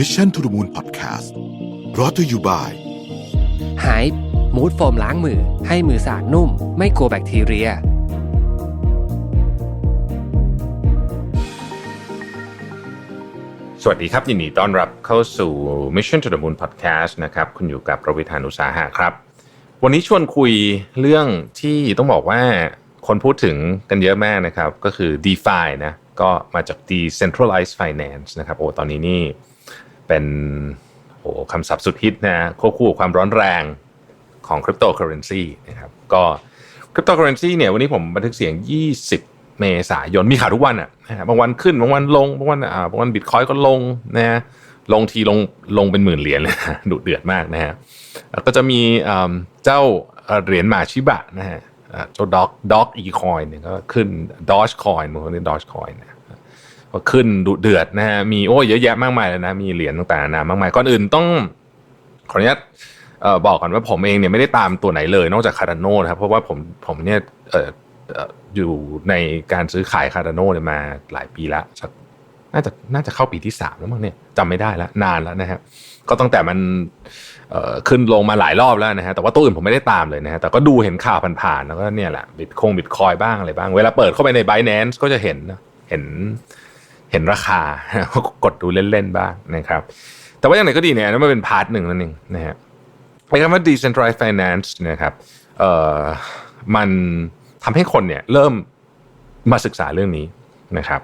Mission to the Moon Podcast รอ t ธออยู่บ่ายหายมูดโฟมล้างมือ ให้มือสะอาดนุ่ม ไม่กลัวแบคทีเรีย สวัสดีครับ ยินดีต้อนรับเข้าสู่ Mission to the Moon Podcast นะครับ คุณอยู่กับประวิธานุสาหะครับ วันนี้ชวนคุยเรื่องที่ต้องบอกว่าคนพูดถึงกันเยอะมากนะครับ ก็คือ DeFi นะ ก็มาจาก Decentralized Finance นะครับ โอ้ ตอนนี้นี่ เป็นโอ้คำศัพท์สุดฮิตนะควบคู่กับความร้อนแรงของคริปโตเคอเรนซีนะครับก็คริปโตเคอเรนซีเนี่ยวันนี้ผมบันทึกเสียง 20 เมษายนมีข่าวทุกวันอะนะฮะบางวันขึ้นบางวันลงบางวันอ่าบางวันบิตคอยก็ลงนะฮะลงทีลงลงเป็นหมื่นเหรียญเลยนะดุเดือดมากนะฮะแล้วก็จะมีเจ้าเหรียญหมาชิบะนะฮะเจ้าด็อกด็อกอีคอยเนี่ยก็ขึ้นดอชคอยมันเรียกดอชคอยนะ ก็ขึ้นดุเดือดนะฮะมีโอ้เยอะแยะมากมายเลยนะ มีเหรียญต่างๆนามากมายก่อนอื่นต้องขออนุญาตบอกก่อนว่าผมเองเนี่ยไม่ได้ตามตัวไหนเลย นอกจากคาร์ดานโนนะครับเพราะว่าผมผมเนี่ยออยู่ในการซื้อขายคาร์ดานโนเนี่ยมาหลายปีละสักน่าจะน่าจะเข้าปีที่สามแล้วมั้งเนี่ยจำไม่ได้แล้วนานแล้วนะฮะก็ตั้งแต่มันขึ้นลงมาหลายรอบแล้วนะฮะแต่ว่าตัวอื่นผมไม่ได้ตามเลยนะฮะแต่ก็ดูเห็นข่าวผ่านๆแล้วก็เนี่ยแหละบิตคงบิตคอยบ้างอะไรบ้าง เวลาเปิดเข้าไปใน Binance ก็จะเห็นนะเห็น เห็นราคาก็กดดูเล่นๆบ้างนะครับ แต่ว่าอย่างไรก็ดีเนี่ยนั่นมันเป็นพาร์ทหนึ่งนั่นเองนะฮะไอ้คำว่า decentralized finance นะครับเอ่อมันทำให้คนเนี่ยเริ่มมาศึกษาเรื่องนี้นะครับ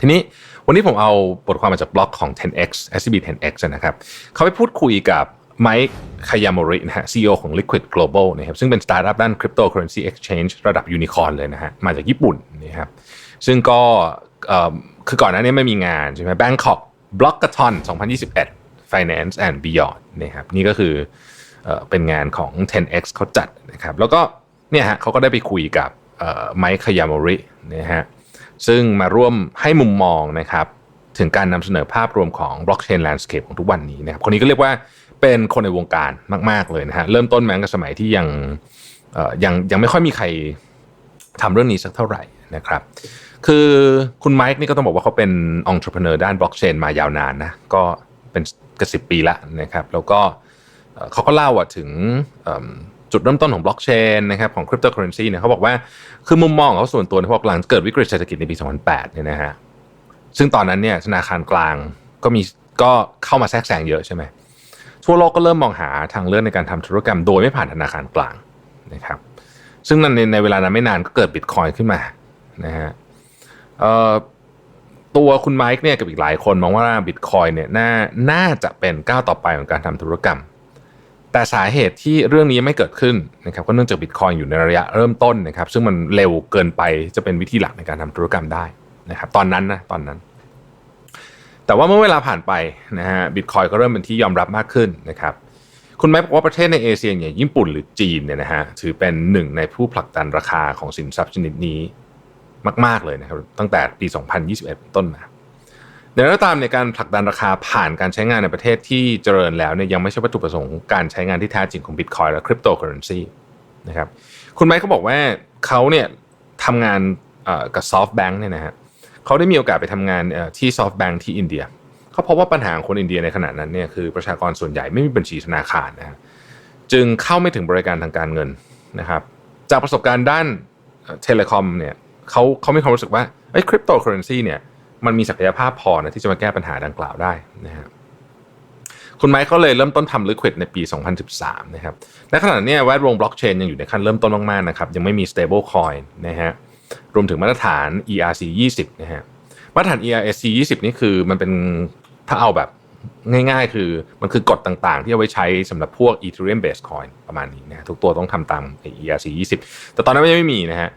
ทีนี้วันนี้ผมเอาบทความมาจากบล็อกของ 10x SCB 10x นะครับเขาไปพูดคุยกับไมค์คายามรินะฮะ CEO ของ Liquid Global นะครับซึ่งเป็นสตาร์ทอัพด้าน Cryptocurrency Exchange ระดับยูนิคอร์นเลยนะฮะมาจากญี่ปุ่นนะครับซึ่งก็ คือก่อนหน้านี้ไม่มีงานใช่ไหม Bangkok Blockathon 2021 Finance and Beyond นะครับนี่ก็คือเออเป็นงานของ 10x เขาจัดนะครับ แล้วก็เนี่ยฮะเขาก็ได้ไปคุยกับไมค์คยามรินะฮะซึ่งมาร่วมให้มุมมองนะครับ ถึงการนำเสนอภาพรวมของ blockchain landscape ของทุกวันนี้นะครับคนนี้ก็เรียกว่าเป็นคนในวงการมาก ๆ เลยนะฮะเริ่มต้นมาตั้งแต่สมัยที่ยังยังยังไม่ค่อยมีใครทำเรื่องนี้สักเท่าไหร่ นะครับ คือคุณไมค์นี่ก็ต้องบอกว่าเขาเป็นองค์ประกอบด้านบล็อกเชนมายาวนานนะก็เป็นกสิบปีละนะครับ แล้วก็เขาก็เล่าว่าถึงจุดเริ่มต้นของบล็อกเชนนะครับของคริปโตเคอเรนซีเนี่ยเขาบอกว่าคือมุมมองของเขาส่วนตัวเนี่ยเขาบอกหลังเกิดวิกฤตเศรษฐกิจในปี 2008 เนี่ยนะฮะซึ่งตอนนั้นเนี่ยธนาคารกลางก็มีก็เข้ามาแทรกแซงเยอะใช่ไหมทั่วโลกก็เริ่มมองหาทางเลือกในการทำธุรกรรมโดยไม่ผ่านธนาคารกลางนะครับซึ่งในในเวลานั้นไม่นานก็เกิดบิตคอยขึ้นมา นะฮะตัวคุณไมค์เนี่ยกับอีกหลายคนมองว่าบิตคอยเนี่ยน่าน่าจะเป็นก้าวต่อไปของการทำธุรกรรม แต่สาเหตุที่เรื่องนี้ไม่เกิดขึ้นนะครับก็เนื่องจากบิตคอยอยู่ในระยะเริ่มต้นนะครับ ซึ่งมันเร็วเกินไปจะเป็นวิธีหลักในการทำธุรกรรมได้นะครับ ตอนนั้นนะตอนนั้น แต่ว่าเมื่อเวลาผ่านไปนะฮะบิตคอยก็เริ่มเป็นที่ยอมรับมากขึ้นนะครับคุณแม่บอกว่าประเทศในเอเชียอย่างญี่ปุ่นหรือจีนเนี่ยนะฮะถือเป็นหนึ่งในผู้ผลักดันราคาของสินทรัพย์ชนิดนี้ มาก ๆ เลยนะครับตั้งแต่ปี 2021 เป็นต้นมาอย่างไรก็ตามในการผลักดันราคาผ่านการใช้งานในประเทศที่เจริญแล้วเนี่ยยังไม่ใช่วัตถุประสงค์การใช้งานที่แท้จริงของบิตคอยและคริปโตเคอเรนซีนะครับคุณไมค์เขาบอกว่าเขาเนี่ยทำงานกับซอฟต์แบงค์เนี่ยนะฮะเขาได้มีโอกาสไปทำงานที่ซอฟต์แบงค์ที่อินเดียเขาพบว่าปัญหาของคนอินเดียในขณะนั้นเนี่ยคือประชากรส่วนใหญ่ไม่มีบัญชีธนาคารนะฮะจึงเข้าไม่ถึงบริการทางการเงินนะครับจากประสบการณ์ด้านเทเลคอมเนี่ย เขาเขามีความรู้สึกว่าไอ้คริปโตเคอเรนซีเนี่ยมันมีศักยภาพพอนะที่จะมาแก้ปัญหาดังกล่าวได้นะฮะคุณไมค์เขาเลยเริ่มต้นทำ Liquid ในปี 2013 นะครับในขณะนี้แวดวงบล็อกเชนยังอยู่ในขั้นเริ่มต้นมากๆนะครับยังไม่มี stable coin นะฮะรวมถึงมาตรฐาน ERC 20นะฮะมาตรฐาน ERC 20 นี่คือมันเป็นถ้าเอาแบบง่ายๆ คือมันคือกฎต่างๆ ที่เอาไว้ใช้สำหรับพวก Ethereum based coin ประมาณนี้นะฮะทุกตัวต้องทำตาม ERC 20 แต่ตอนนั้นยังไม่มีนะฮะ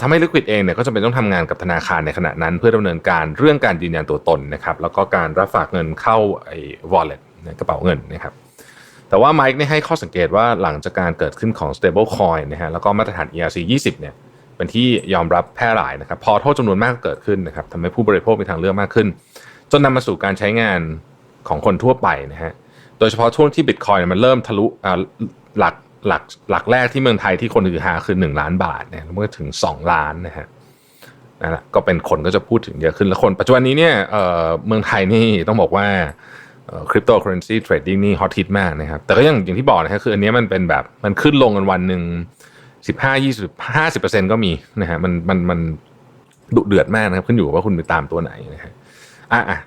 ทำให้ Liquid เองเนี่ยก็จะเป็นต้องทำงานกับธนาคารในขณะนั้น เพื่อดำเนินการเรื่องการยืนยันตัวตนนะครับแล้วก็การรับฝากเงินเข้าไอ้ wallet กระเป๋าเงินนะครับแต่ว่าไมค์เนี่ยให้ข้อสังเกตว่าหลังจากการเกิดขึ้นของ stable coin นะฮะแล้วก็มาตรฐาน ERC 20เนี่ยเป็นที่ยอมรับแพร่หลายนะครับพอโทษจำนวนมากเกิดขึ้นนะครับทำให้ผู้บริโภคมีทางเลือกมากขึ้น จนนำมาสู่การใช้งานของคนทั่วไปนะฮะโดยเฉพาะช่วงที่บิตคอยมันเริ่มทะลุอ่าหลัก หลักหลักแรกที่เมืองไทยที่คนถือหาคือ 1 ล้านบาทเนี่ยแล้วมันก็ถึง 2 ล้านนะฮะนั่นแหละก็เป็นคนก็จะพูดถึงเยอะขึ้นแล้วคน ปัจจุบันนี้เนี่ยเอ่อเมืองไทยนี่ต้องบอกว่าคริปโตเคอเรนซีเทรดดิ้งนี่ฮอตฮิตมากนะครับ แต่ก็อย่างอย่างที่บอกนะครับคืออันนี้มันเป็นแบบมันขึ้นลงกันวันหนึ่งสิบห้ายี่สิบห้าสิบเปอร์เซ็นก็มีนะฮะมันมันมันดุเดือดมากนะครับ ขึ้นอยู่กับว่าคุณไปตามตัวไหนนะฮะอะอะ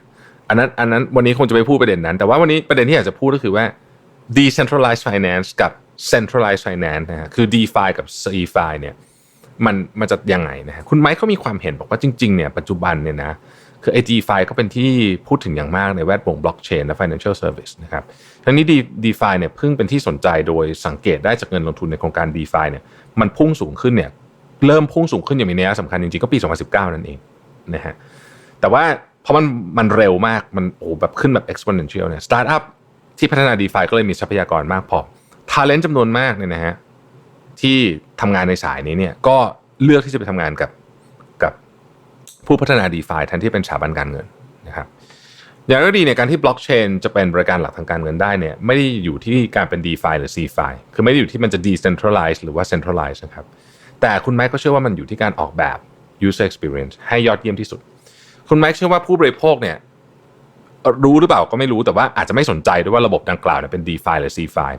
อันนั้นอันนั้นวันนี้คงจะไปพูดประเด็นนั้น แต่ว่าวันนี้ประเด็นที่อยากจะพูดก็คือว่า decentralized finance กับ centralized finance นะฮะคือ DeFi กับ CeFi เนี่ยมันมันจะยังไงนะฮะคุณไมค์เขามีความเห็นบอกว่าจริงๆเนี่ยปัจจุบันเนี่ยนะคือไอ้ DeFi ก็เป็นที่พูดถึงอย่างมากในแวดวง blockchain และ financial service นะครับทั้งนี้ D- DeFi เนี่ยเพิ่งเป็นที่สนใจโดยสังเกตได้จากเงินลงทุนในโครงการ DeFi เนี่ยมันพุ่งสูงขึ้นเนี่ยเริ่มพุ่งสูงขึ้นอย่างมีนัยสำคัญจริงๆก็ปี 2019 นั่นเองนะฮะแต่ว่าเพราะมันมันเร็วมากมันโอ้แบบขึ้นแบบ exponential เนี่ยสตาร์ทอัพที่พัฒนา d e f i ก็เลยมีทรัพยากรมากพอ talent จำนวนมากเนี่ยนะฮะที่ทำงานในสายนี้เนี่ยก็เลือกที่จะไปทำงานกับกับผู้พัฒนา d e f i แทนที่เป็นสถาบันการเงินนะครับอย่างไรก็ดีเนี่ยการที่บล็อกเชนจะเป็นบริการหลักทางการเงินได้เนี่ยไม่ได้อยู่ที่การเป็น d e f i หรือ c f i คือไม่ได้อยู่ที่มันจะ decentralize หรือว่า centralize นะครับแต่คุณแม็กก็เชื่อว่ามันอยู่ที่การออกแบบ user experience ให้ยอดเยี่ยมที่สุด คุณแม็กเชื่อว่าผู้บริโภคเนี่ยรู้หรือเปล่าก็ไม่รู้แต่ว่าอาจจะไม่สนใจด้วยว่าระบบดังกล่าวเนี่ยเป็น DeFi หรือ c f i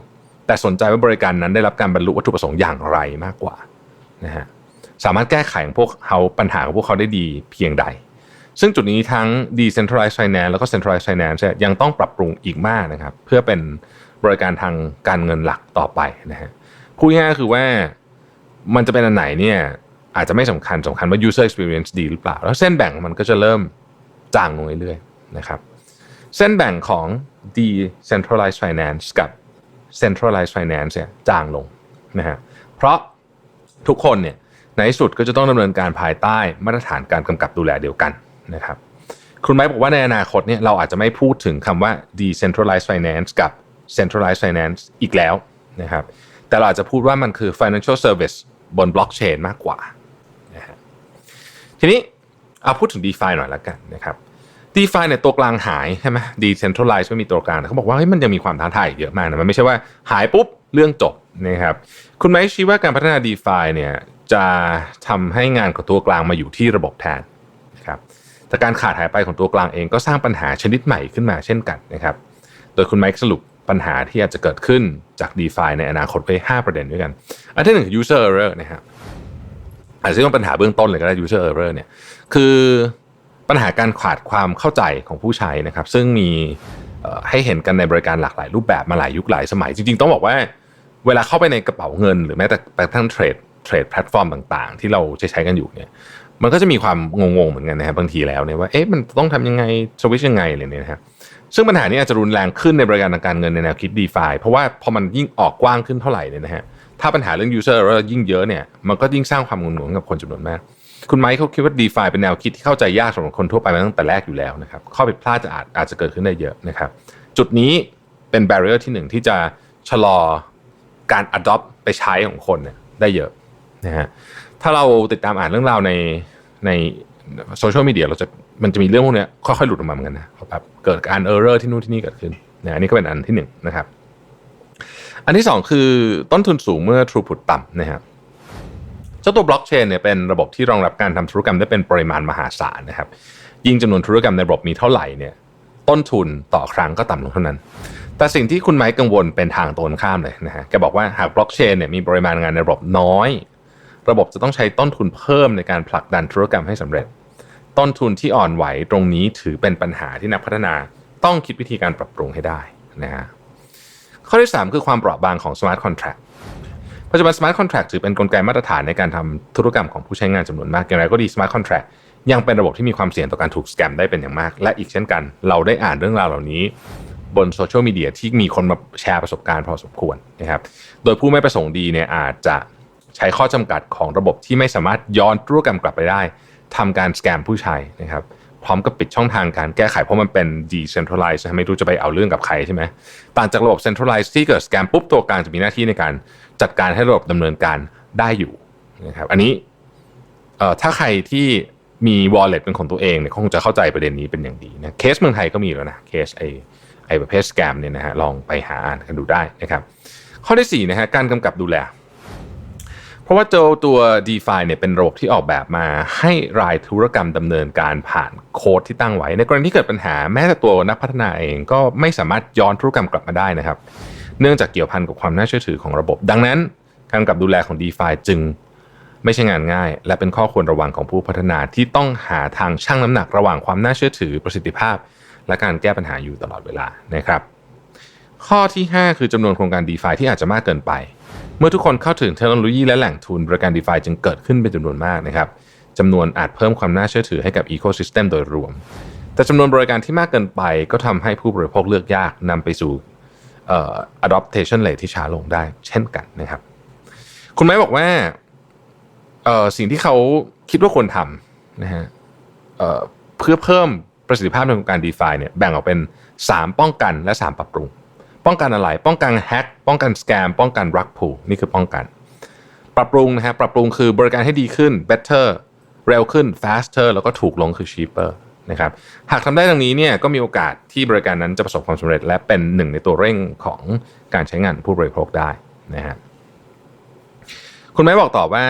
แต่สนใจว่าบริการนั้นได้รับการบรรลุวัตถุประสงค์อย่างไรมากกว่านะฮะสามารถแก้ไขพวกเขาปัญหาของพวกเขาได้ดีเพียงใด ซึ่งจุดนี้ทั้ง decentralized finance แล้วก็ centralized finance ยังต้องปรับปรุงอีกมากนะครับ เพื่อเป็นบริการทางการเงินหลักต่อไปนะฮะพูดง่ายๆคือว่ามันจะเป็นอันไหนเนี่ยอาจจะไม่สำคัญสำคัญว่า user experience ดีหรือเปล่า แล้วเส้นแบ่งมันก็จะเริ่มจางลงเรื่อยๆนะครับ เส้นแบ่งของ decentralized finance กับ centralized finance เนี่ยจางลงนะฮะเพราะทุกคนเนี่ยในที่สุดก็จะต้องดำเนินการภายใต้มาตรฐานการกำกับดูแลเดียวกันนะครับคุณไม้บอกว่าในอนาคตเนี่ยเราอาจจะไม่พูดถึงคำว่า decentralized finance กับ centralized finance อีกแล้วนะครับแต่เราอาจจะพูดว่ามันคือ financial service บนบล็อกเชนมากกว่านะฮะทีนี้เอาพูดถึง DeFi หน่อยละกันนะครับ DeFi เนี่ยตัวกลางหายใช่ไหม Decentralized ไม่มีตัวกลางเขาบอกว่าเฮ้ยมันยังมีความท้าทายเยอะมากนะมันไม่ใช่ว่าหายปุ๊บเรื่องจบนะครับคุณไมค์ชี้ว่าการพัฒนา DeFi เนี่ยจะทำให้งานของตัวกลางมาอยู่ที่ระบบแทนนะครับแต่การขาดหายไปของตัวกลางเองก็สร้างปัญหาชนิดใหม่ขึ้นมาเช่นกันนะครับโดยคุณไมค์สรุปปัญหาที่อาจจะเกิดขึ้นจาก DeFi ในอนาคตไว้5ประเด็นด้วยกัน อันที่หนึ่งคือ user error นะครับอาจจะต้องปัญหาเบื้องต้นเลยก็ได้ user error เนี่ยคือ ปัญหาการขาดความเข้าใจของผู้ใช้นะครับ ซึ่งมีให้เห็นกันในบริการหลากหลายรูปแบบมาหลายยุคหลายสมัย จริงๆ ต้องบอกว่า เวลาเข้าไปในกระเป๋าเงิน หรือแม้แต่กระทั่งเทรดเทรดแพลตฟอร์มต่าง ๆ ที่เราใช้ใช้กันอยู่เนี่ยมันก็จะมีความงงๆเหมือนกันนะครับบางทีแล้วเนี่ยว่าเอ๊ะมันต้องทำยังไงสวิชยังไงอะไรเนี่ยนะครับซึ่งปัญหานี้อาจจะรุนแรงขึ้นในบริการทางการเงินในแนวคิด DeFi เพราะว่าพอมันยิ่งออกกว้างขึ้นเท่าไหร่เนี่ยนะฮะถ้าปัญหาเรื่อง user error ยิ่งเยอะเนี่ยมันก็ยิ่งสร้างความงุนงงกับคนจำนวนมาก คุณไมค์เขาคิดว่า DeFi เป็นแนวคิดที่เข้าใจยากสำหรับคนทั่วไปมาตั้งแต่แรกอยู่แล้วนะครับ ข้อผิดพลาดจะอาจอาจจะเกิดขึ้นได้เยอะนะครับ จุดนี้เป็น barrier ที่หนึ่งที่จะชะลอการ adopt ไปใช้ของคนเนี่ยได้เยอะนะฮะถ้าเราติดตามอ่านเรื่องราวในในโซเชียลมีเดียเราจะมันจะมีเรื่องพวกเนี้ยค่อยๆหลุดออกมาเหมือนกันนะแบบเกิดการ error ที่นู่นที่นี่เกิดขึ้นนะอันนี้ก็เป็นอันที่หนึ่งนะครับ อันที่สองคือต้นทุนสูงเมื่อ throughput ต่ำนะครับ จ้าตัวบล็อกเชนเนี่ยเป็นระบบที่รองรับการทำธุรกรรมได้เป็นปริมาณมหาศาลนะครับ ยิ่งจำนวนธุรกรรมในระบบมีเท่าไหร่เนี่ย ต้นทุนต่อครั้งก็ต่ำลงเท่านั้น แต่สิ่งที่คุณไมค์กังวลเป็นทางตรงข้ามเลยนะฮะแกบอกว่าหากบล็อกเชนเนี่ยมีปริมาณงานในระบบน้อย ระบบจะต้องใช้ต้นทุนเพิ่มในการผลักดันธุรกรรมให้สำเร็จ ต้นทุนที่อ่อนไหวตรงนี้ถือเป็นปัญหาที่นักพัฒนาต้องคิดวิธีการปรับปรุงให้ได้นะฮะข้อที่ 3 คือความเปราะบางของ smart contract ปัจจุบัน smart contract ถือเป็นกลไกมาตรฐานในการทำธุรกรรมของผู้ใช้งานจำนวนมากอย่างไรก็ดี smart contract ยังเป็นระบบที่มีความเสี่ยงต่อการถูกสแกมได้เป็นอย่างมาก และอีกเช่นกัน เราได้อ่านเรื่องราวเหล่านี้ บนโซเชียลมีเดียที่มีคนมาแชร์ประสบการณ์พอสมควรนะครับโดยผู้ไม่ประสงค์ดีเนี่ยอาจจะใช้ข้อจำกัดของระบบที่ไม่สามารถย้อนธุรกรรมกลับไปได้ทำการสแกมผู้ใช้นะครับพร้อมกับปิดช่องทางการแก้ไขเพราะมันเป็น decentralized ไม่รู้จะไปเอาเรื่องกับใครใช่ไหมต่างจากระบบ centralized ที่เกิดสแกมปุ๊บตัวกลางจะมีหน้าที่ในการ จัดการให้ระบบดำเนินการได้อยู่นะครับอันนี้เอ่อถ้าใครที่มี wallet เป็นของตัวเองเนี่ยคงจะเข้าใจประเด็นนี้เป็นอย่างดีนะเคสเมืองไทยก็มีแล้วนะเคสไอไอประเภทสแกมเนี่ยนะฮะลองไปหาอ่านกันดูได้นะครับ ข้อที่4นะฮะการกำกับดูแล เพราะว่าตัวตัว DeFi เนี่ยเป็นระบบที่ออกแบบมาให้รายธุรกรรมดำเนินการผ่านโค้ดที่ตั้งไว้ ในกรณีที่เกิดปัญหาแม้แต่ตัวนักพัฒนาเองก็ไม่สามารถย้อนธุรกรรมกลับมาได้นะครับ เนื่องจากเกี่ยวพันกับความน่าเชื่อถือของระบบ ดังนั้นการกับดูแลของ DeFi จึงไม่ใช่งานง่าย และเป็นข้อควรระวังของผู้พัฒนาที่ต้องหาทางชั่งน้ำหนักระหว่างความน่าเชื่อถือประสิทธิภาพ และการแก้ปัญหาอยู่ตลอดเวลานะครับ ข้อที่ 5 คือจำนวนโครงการ DeFi ที่อาจจะมากเกินไป เมื่อทุกคนเข้าถึงเทคโนโลยีและแหล่งทุนบริการ DeFi จึงเกิดขึ้นเป็นจำนวนมากนะครับจำนวนอาจเพิ่มความน่าเชื่อถือให้กับ Ecosystem โดยรวม แต่จำนวนบริการที่มากเกินไปก็ทำให้ผู้บริโภคเลือกยากนำไปสู่ adoption rate ที่ช้าลงได้ เช่นกันนะครับ คุณไม้บอกว่าสิ่งที่เขาคิดว่าควรทำนะฮะเพื่อเพิ่มประสิทธิภาพในการ DeFi เนี่ยแบ่งออกเป็น 3 ป้องกันและ 3 ปรับปรุง ป้องกันอะไร ป้องกันแฮกป้องกันสแกมป้องกันรักผูนี่คือป้องกัน ปรับปรุงนะฮะปรับปรุงคือบริการให้ดีขึ้น better เร็วขึ้น faster แล้วก็ถูกลงคือ cheaper นะครับหากทำได้ดังนี้เนี่ยก็มีโอกาสที่บริการนั้นจะประสบความสำเร็จ และเป็นหนึ่งในตัวเร่งของการใช้งานผู้บริโภคได้นะฮะคุณแม่บอกต่อว่า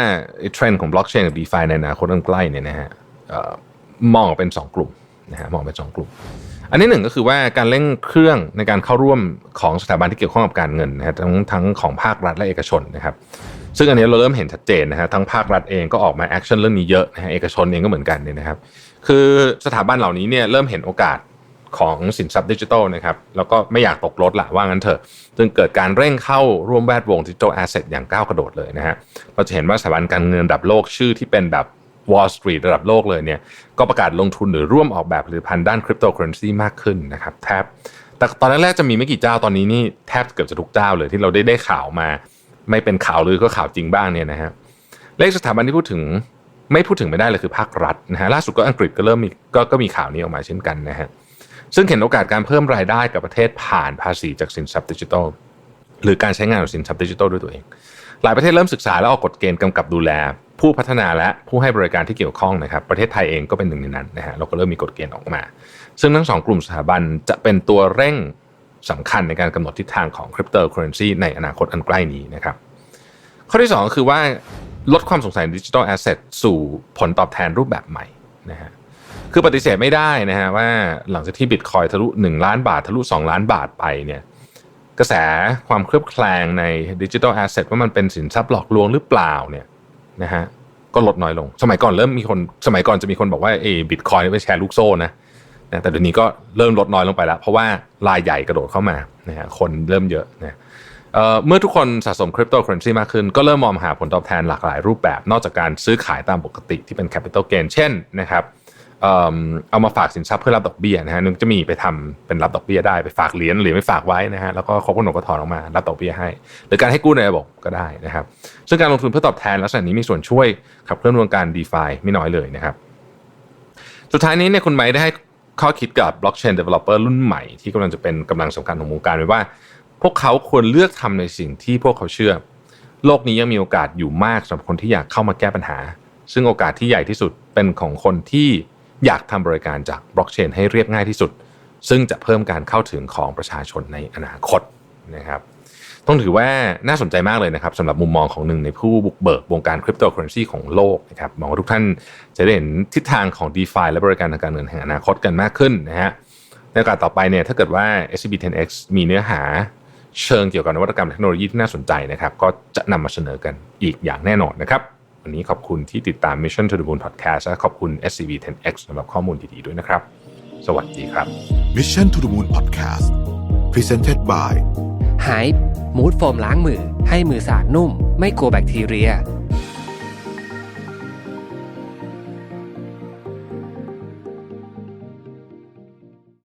เทรนด์ของบล็อกเชนกับ DeFi ในอนาคตอันใกล้เนี่ยนะฮะมองเป็น 2 กลุ่มนะฮะมองเป็น 2 กลุ่ม อันที่หนึ่งก็คือว่าการเร่งเครื่องในการเข้าร่วมของสถาบันที่เกี่ยวข้องกับการเงินนะฮะทั้งทั้งของภาครัฐและเอกชนนะครับซึ่งอันนี้เราเริ่มเห็นชัดเจนนะฮะทั้งภาครัฐเองก็ออกมาแอคชั่นเรื่องนี้เยอะนะฮะเอกชนเองก็เหมือนกันเนี่ยนะครับ คือสถาบันเหล่านี้เนี่ยเริ่มเห็นโอกาสของสินทรัพย์ดิจิทัลนะครับแล้วก็ไม่อยากตกรถละว่างั้นเถอะ จึงเกิดการเร่งเข้าร่วมแวดวงดิจิทัลแอสเซทอย่างก้าวกระโดดเลยนะฮะเราจะเห็นว่าสถาบันการเงินระดับโลกชื่อที่เป็นแบบ Wall Street ระดับโลกเลยเนี่ยก็ประกาศลงทุนหรือร่วมออกแบบผลิตภัณฑ์ด้านคริปโตเคอเรนซีมากขึ้นนะครับแทบแต่ตอนแรกๆจะมีไม่กี่เจ้าตอนนี้นี่แทบเกือบจะทุกเจ้าเลยที่เราได้ได้ข่าวมา ไม่เป็นข่าวหรือก็ข่าวจริงบ้างเนี่ยนะฮะเลขสถาบันที่พูดถึง ไม่พูดถึงไม่ได้เลยคือภาครัฐนะฮะล่าสุดก็อังกฤษก็เริ่มมีก็ก็มีข่าวนี้ออกมาเช่นกันนะฮะซึ่งเห็นโอกาสการเพิ่มรายได้กับประเทศผ่านภาษีจากสินทรัพย์ดิจิทัลหรือการใช้งานของสินทรัพย์ดิจิทัลด้วยตัวเอง หลายประเทศเริ่มศึกษาและออกกฎเกณฑ์กำกับดูแล ผู้พัฒนาและผู้ให้บริการที่เกี่ยวข้องนะครับ ประเทศไทยเองก็เป็นหนึ่งในนั้นนะฮะเราก็เริ่มมีกฎเกณฑ์ออกมา ซึ่งทั้งสองกลุ่มสถาบันจะเป็นตัวเร่งสำคัญในการกำหนดทิศทางของคริปโตเคอเรนซีในอนาคตอันใกล้นี้นะครับ ข้อที่ 2 คือว่า ลดความสงสัยดิจิทัลแอสเซทสู่ผลตอบแทนรูปแบบใหม่นะฮะคือปฏิเสธไม่ได้นะฮะว่าหลังจากที่บิตคอยทะลุ 1 ล้านบาท ทะลุ 2 ล้านบาทไปเนี่ยกระแสความเคลือบแคลงในดิจิทัลแอสเซทว่ามันเป็นสินทรัพย์หลอกลวงหรือเปล่าเนี่ยนะฮะก็ลดน้อยลง สมัยก่อนเริ่มมีคนสมัยก่อนจะมีคนบอกว่าเอบิตคอยนี่เป็นแชร์ลูกโซ่นะนะแต่เดี๋ยวนี้ก็เริ่มลดน้อยลงไปแล้ว เพราะว่ารายใหญ่กระโดดเข้ามานะฮะคนเริ่มเยอะนะ เมื่อทุกคนสะสมคริปโตเคอเรนซีมากขึ้น ก็เริ่มมองหาผลตอบแทนหลากหลายรูปแบบ นอกจากการซื้อขายตามปกติที่เป็นแคปิตอลเกนเช่นนะครับเอามาฝากสินทรัพย์เพื่อรับดอกเบี้ยนะฮะนึงจะมีไปทำเป็นรับดอกเบี้ยได้ไปฝากเหรียญหรือไม่ฝากไว้นะฮะแล้วก็ครบกำหนดก็ถอนออกมารับดอกเบี้ยให้ หรือการให้กู้ในระบบก็ได้นะครับ ซึ่งการลงทุนเพื่อตอบแทนลักษณะนี้มีส่วนช่วยขับเคลื่อนวงการ d e f าไม่น้อยเลยนะครับ สุดท้ายนี้เนี่ยคุณไม้ได้ให้ข้อคิดกับบล็อกเชนเดเวลลอปเปอร์รุ่นใหม่ที่กำลังจะเป็นกำลังสำคัญของวงการไว้ว่า วกเขาควรเลือกทำในสิ่งที่พวกเขาเชื่อ โลกนี้ยังมีโอกาสอยู่มากสำหรับคนที่อยากเข้ามาแก้ปัญหา ซึ่งโอกาสที่ใหญ่ที่สุดเป็นของคนที่อยากทำบริการจากบล็อกเชนให้เรียบง่ายที่สุด ซึ่งจะเพิ่มการเข้าถึงของประชาชนในอนาคตนะครับต้องถือว่าน่าสนใจมากเลยนะครับสำหรับมุมมองของหนึ่งในผู้บุกเบิกวงการคริปโตเคอเรนซีของโลกนะครับมองว่าทุกท่านจะได้เห็นทิศทางของ d e f าและบริการทางการเงินแห่งอนาคตกันมากขึ้นนะฮะในโอกาสต่อไปเนี่ยถ้าเกิดว่า SCB 10X มีเนื้อหา เชิงเกี่ยวกับนวัตกรรมเทคโนโลยีที่น่าสนใจนะครับ ก็จะนำมาเสนอกันอีกอย่างแน่นอนนะครับ วันนี้ขอบคุณที่ติดตาม Mission to the Moon Podcast และขอบคุณ SCB 10X สำหรับข้อมูลดีๆด้วยนะครับ สวัสดีครับ Mission to the Moon Podcast Presented by หายมูดโฟมล้างมือ ให้มือสะอาดนุ่ม ไม่กลัวแบคทีเรีย